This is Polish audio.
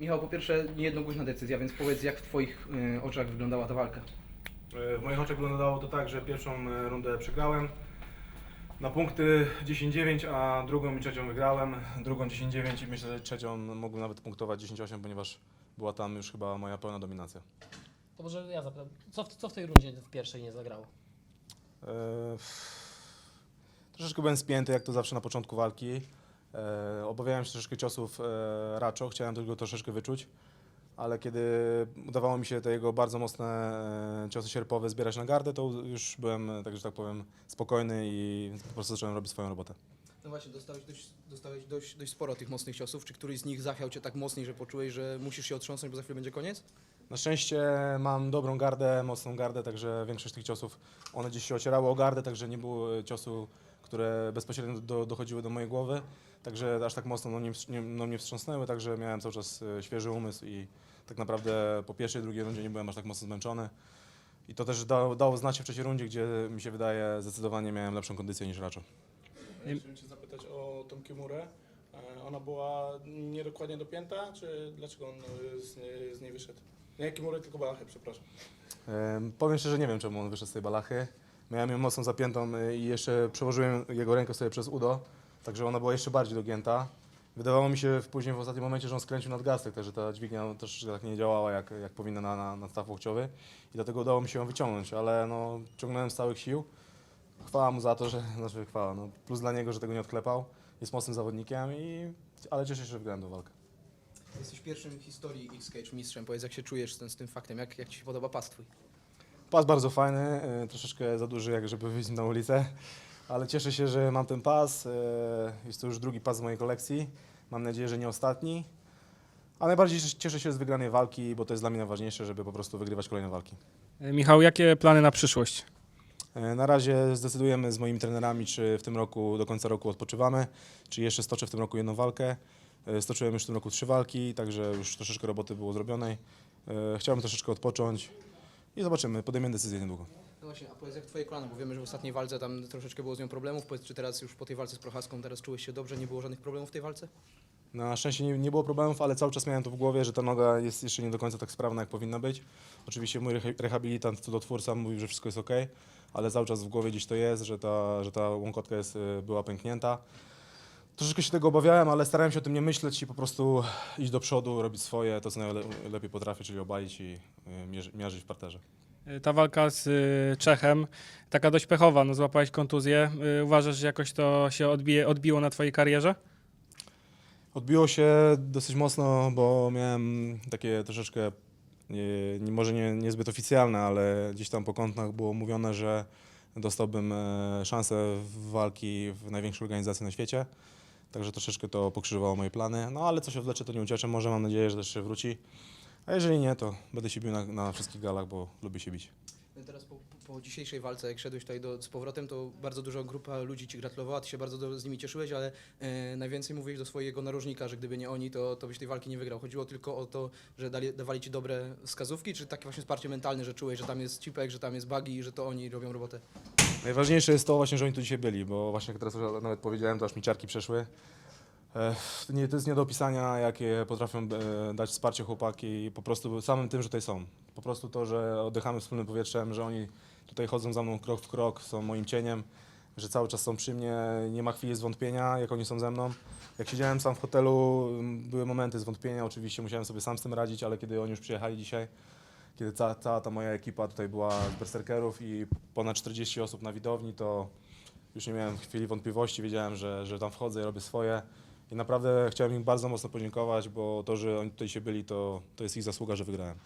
Michał, po pierwsze, niejednogłośna decyzja, więc powiedz, jak w Twoich y, oczach wyglądała ta walka? E, W moich oczach wyglądało to tak, że pierwszą e, rundę przegrałem na punkty 10-9, a drugą i trzecią wygrałem. Drugą 10-9 i myślę, że trzecią mógłbym nawet punktować 10-8, ponieważ była tam już chyba moja pełna dominacja. To może ja zapytam, co w, co w tej rundzie w pierwszej nie zagrało? E, Troszeczkę byłem spięty, jak to zawsze na początku walki. E, Obawiałem się troszeczkę ciosów e, Raczo, chciałem tylko troszeczkę wyczuć, ale kiedy udawało mi się te jego bardzo mocne e, ciosy sierpowe zbierać na gardę, to już byłem, e, tak że tak powiem, spokojny i po prostu zacząłem robić swoją robotę. No właśnie, dostałeś, dość, dostałeś dość, dość sporo tych mocnych ciosów. Czy któryś z nich zachwiał Cię tak mocniej, że poczułeś, że musisz się otrząsnąć, bo za chwilę będzie koniec? Na szczęście mam dobrą gardę, mocną gardę, także większość tych ciosów, one gdzieś się ocierały o gardę, także nie było e, ciosu, które bezpośrednio do, dochodziły do mojej głowy, także aż tak mocno no, nie, nie, no, nie wstrząsnęły, także miałem cały czas e, świeży umysł i tak naprawdę po pierwszej, drugiej rundzie nie byłem aż tak mocno zmęczony. I to też dało, dało znać się w trzeciej rundzie, gdzie mi się wydaje zdecydowanie miałem lepszą kondycję niż Raczo. Chciałem Cię zapytać o tą Kimurę. E, Ona była niedokładnie dopięta, czy dlaczego on e, z, nie- z niej wyszedł? Nie Kimurę, tylko Balachę, przepraszam. Em, Powiem szczerze, nie wiem czemu on wyszedł z tej balachy. Miałem ją mocno zapiętą y, i jeszcze przełożyłem jego rękę sobie przez udo, także ona była jeszcze bardziej dogięta. Wydawało mi się w, później w ostatnim momencie, że on skręcił nadgarstek, także ta dźwignia też tak nie działała jak, jak powinna na, na, na staw łokciowy i dlatego udało mi się ją wyciągnąć, ale no, ciągnąłem z całych sił. Chwała mu za to, że, znaczy chwała, no, plus dla niego, że tego nie odklepał. Jest mocnym zawodnikiem, i, ale cieszę się, że wygrałem tę walkę. Jesteś pierwszym w historii X-Cage mistrzem. Powiedz, jak się czujesz z, tym- z tym faktem? Jak, jak Ci się podoba pas Twój? Pas bardzo fajny, y, troszeczkę za duży, jak żeby wyjść na ulicę, ale cieszę się, że mam ten pas. y, Jest to już drugi pas z mojej kolekcji. Mam nadzieję, że nie ostatni. A najbardziej cieszę się z wygranej walki, bo to jest dla mnie najważniejsze, żeby po prostu wygrywać kolejne walki. E, Michał, jakie plany na przyszłość? Y, Na razie zdecydujemy z moimi trenerami, czy w tym roku, do końca roku odpoczywamy, czy jeszcze stoczę w tym roku jedną walkę. Y, Stoczyłem już w tym roku trzy walki, także już troszeczkę roboty było zrobionej. Chciałbym troszeczkę odpocząć i zobaczymy, podejmiemy decyzję niedługo. No właśnie, a powiedz, jak Twoje kolano? Bo wiemy, że w ostatniej walce tam troszeczkę było z nią problemów. Powiedz, czy teraz już po tej walce z Prochaską teraz czułeś się dobrze? Nie było żadnych problemów w tej walce? Na szczęście nie, nie było problemów, ale cały czas miałem to w głowie, że ta noga jest jeszcze nie do końca tak sprawna, jak powinna być. Oczywiście mój reha- rehabilitant, cudotwórca mówił, że wszystko jest ok, ale cały czas w głowie gdzieś to jest, że ta, że ta łąkotka jest, y, była pęknięta. Troszeczkę się tego obawiałem, ale starałem się o tym nie myśleć i po prostu iść do przodu, robić swoje, to co najlepiej potrafię, czyli obalić i y, mierzy- miażdżyć w parterze. E, Ta walka z y, Czechem, taka dość pechowa, no złapałeś kontuzję. Y, Uważasz, że jakoś to się odbije, odbiło na twojej karierze? Odbiło się dosyć mocno, bo miałem takie troszeczkę, nie, nie, może nie, niezbyt oficjalne, ale gdzieś tam po kątach było mówione, że dostałbym e, szansę w walki w największej organizacji na świecie. Także troszeczkę to pokrzyżowało moje plany. No ale co się wlecze, to nie uciecze. Może mam nadzieję, że też się wróci. A jeżeli nie, to będę się bił na, na wszystkich galach, bo lubię się bić. No Teraz po, po dzisiejszej walce, jak szedłeś tutaj do, z powrotem, to bardzo duża grupa ludzi Ci gratulowała, Ty się bardzo do, z nimi cieszyłeś, ale e, najwięcej mówiłeś do swojego narożnika, że gdyby nie oni, to, to byś tej walki nie wygrał. Chodziło tylko o to, że dali, dawali Ci dobre wskazówki, czy takie właśnie wsparcie mentalne, że czułeś, że tam jest Cipek, że tam jest Bagi i że to oni robią robotę? Najważniejsze jest to właśnie, że oni tu dzisiaj byli, bo właśnie jak teraz nawet powiedziałem, to aż mi ciarki przeszły. Nie, to jest nie do opisania, jakie potrafią e, dać wsparcie chłopaki, po prostu samym tym, że tutaj są. Po prostu to, że oddychamy wspólnym powietrzem, że oni tutaj chodzą za mną krok w krok, są moim cieniem, że cały czas są przy mnie, nie ma chwili zwątpienia, jak oni są ze mną. Jak siedziałem sam w hotelu, m, były momenty zwątpienia, oczywiście musiałem sobie sam z tym radzić, ale kiedy oni już przyjechali dzisiaj, kiedy ca, cała ta moja ekipa tutaj była z berserkerów i ponad 40 osób na widowni, to już nie miałem chwili wątpliwości, wiedziałem, że, że tam wchodzę i robię swoje. I naprawdę chciałem im bardzo mocno podziękować, bo to, że oni tutaj się byli, to, to jest ich zasługa, że wygrałem.